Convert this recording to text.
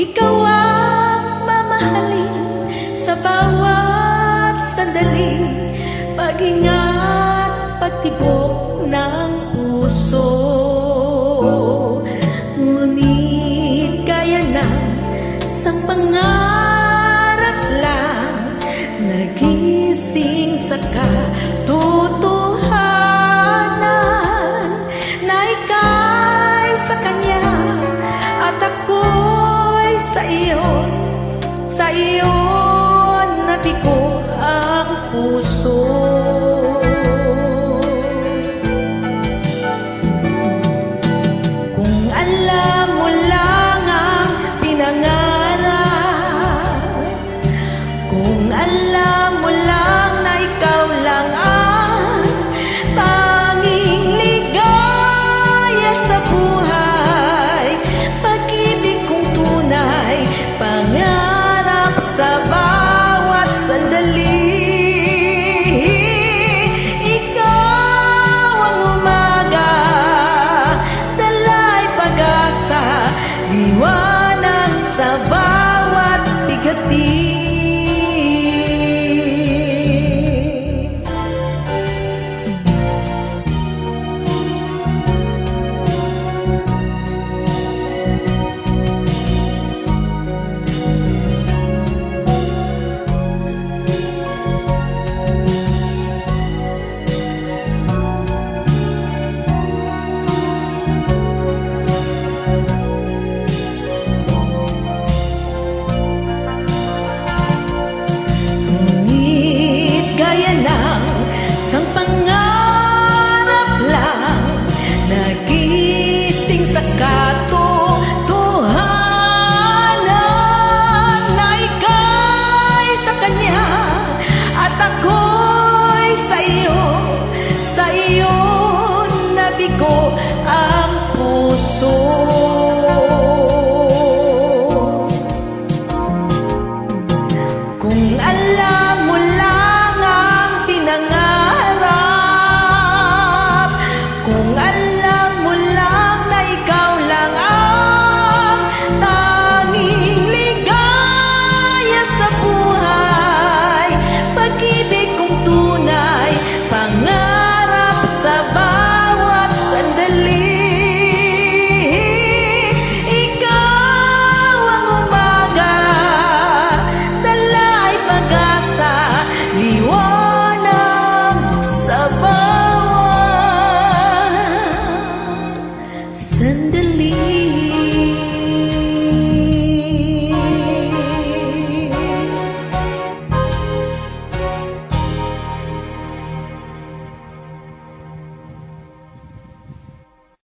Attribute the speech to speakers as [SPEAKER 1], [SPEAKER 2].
[SPEAKER 1] Ikaw ang mamahalin sa bawat sandali Pag-ingat, pagtibok ng puso. Ngunit kaya na sa pangarap gising sa katotohanan na ika'y sa sa iyo, sa iyo napiko. sa iyo nabigo ang puso. Kung alam mo lang ang pinangarap kung alam